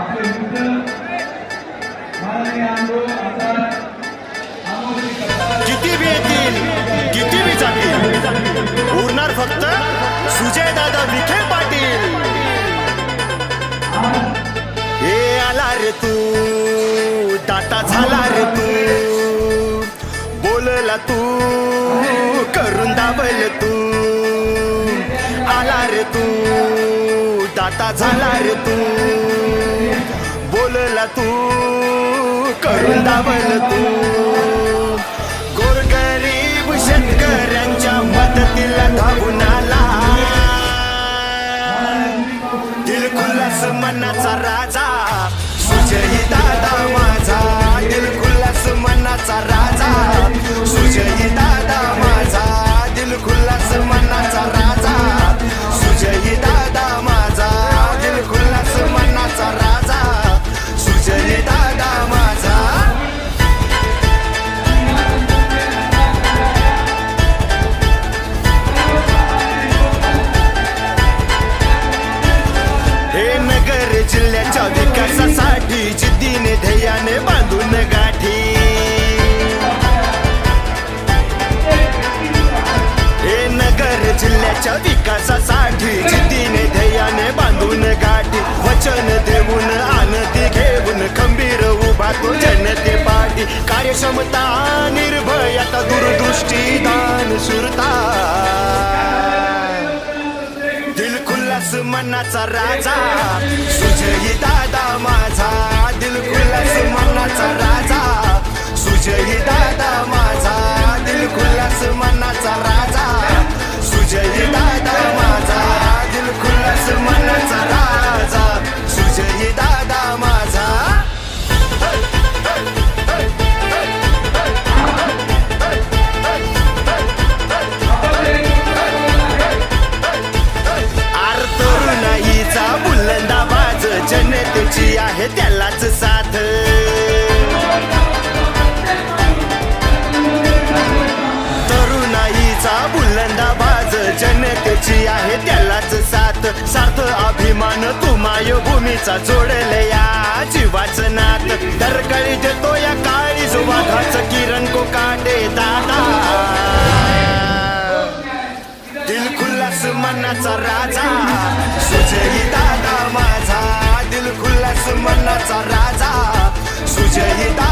आपले मित्र माननीय आमरो आता किती बी येतील किती बी जातील. उरणार फक्त सुजय दादा विखे पाटील. ए आला रे तू दाता झाला रे तू. बोलला तू करून दाबल. दाता झाला रे तू. बोलला तू करून दाबल तू. गोरगरीब शेतकऱ्यांच्या मदतीला धावून आला. दिलखुलास मनाचा राजा सुजयी दादा क्षमता निर्भयता दूरदृष्टी दान सुरता. दिल खुल्लास मनाचा राजा सुजयी दादा माझा. दिलखुलास मनाचा राजा सुजयी दादा माझा. दिलखुलास मनाचा राजा. अभिमान तू माय भूमीचा जोडले या जीवाच नात. दरकळी देतो या काळी सुवाघाच किरण को काटे दादा दिल खुल्लास मनाचा राजा. सुजयी दादा माझा. दिल खुल्लास मनाचा राजा. सुजयी दादा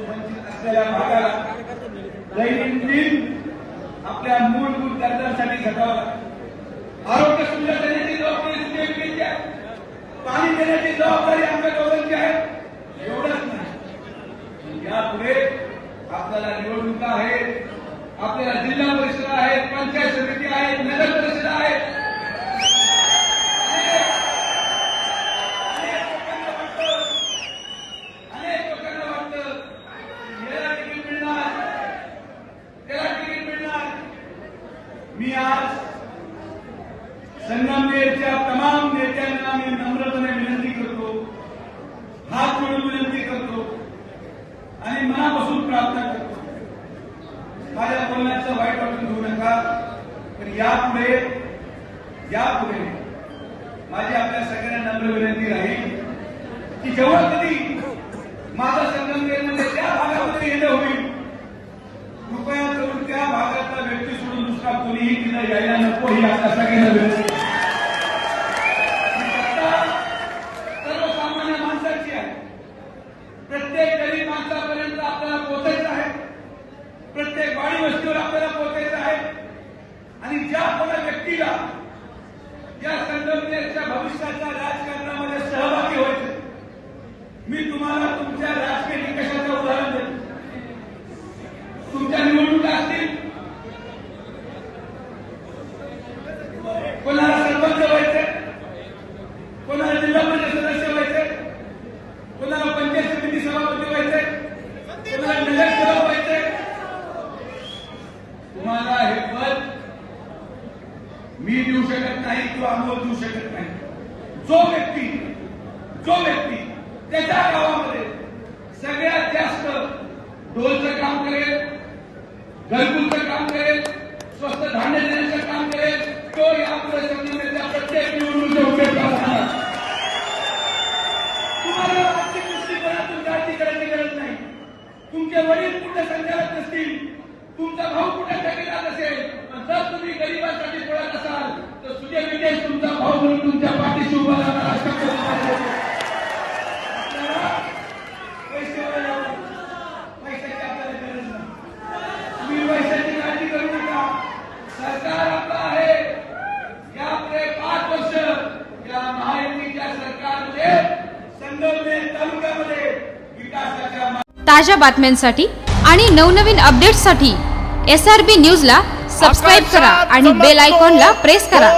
वंचित असलेल्या भागाला दैनंदिन आपल्या मूलभूत गरजांसाठी झटावं लागतं आरोग्य सुविधा देण्याची जबाबदारी सुजय आहे पाणी देण्याची जबाबदारी आमच्या गौरवांची आहे एवढंच नाही यापुढे आपल्याला निवडणुका आहेत आपल्याला जिल्हा परिषद आहेत पंचायत समिती आहेत नगर परिषद आहेत मी आज संगमनेरच्या तमाम नेत्यांना मी नम्रपणे विनंती करतो हात मिळून विनंती करतो आणि मनापासून प्रार्थना करतो. माझ्या बोलण्याचं वाईट वाटून घेऊ नका तर यापुढे यापुढे माझी आपल्या सगळ्यांना नम्र विनंती राहील की जेव्हा कधी माझा संगमनेरमध्ये त्या भागामध्ये येणं होईल कृपया करून त्या भागातला व्यक्ती सोडून दुसरा कोणीही तिला यायला नको ही आता सगळ्यांना विनंती काम करेल घरकुलचं काम करेल स्वस्त धान्य देण्याचं काम करेल तो या संघटनेच्या प्रत्येक निवडणुकीच्या उपयोगाला राहणार तुम्हाला आर्थिक दृष्टिकोनातून काळजी करायची गरज नाही. तुमचे वडील कुठे संचालक नसतील तुमचा भाऊ कुठे ठेकेदार असेल पण जर तुम्ही गरिबांसाठी पळत असाल तर सुजय विजय तुमचा भाऊ म्हणून तुमच्या पाठीशी उभा राहणार अशा पद्धतीने आपल्याला पैशावर यावं. पैशाची आपल्याला गरज नाही तुम्ही पैशाची काळजी करू नका सरकार आपलं आहे यापुढे पाच वर्ष या महायुतीच्या सरकारमध्ये संगमनेर तालुक्यामध्ये विकासाच्या ताज्या बातम्यांसाठी आणि नवनवीन अपडेट्ससाठी एस आर बी न्यूजला सबस्क्राईब करा आणि बेल आयकॉनला प्रेस करा.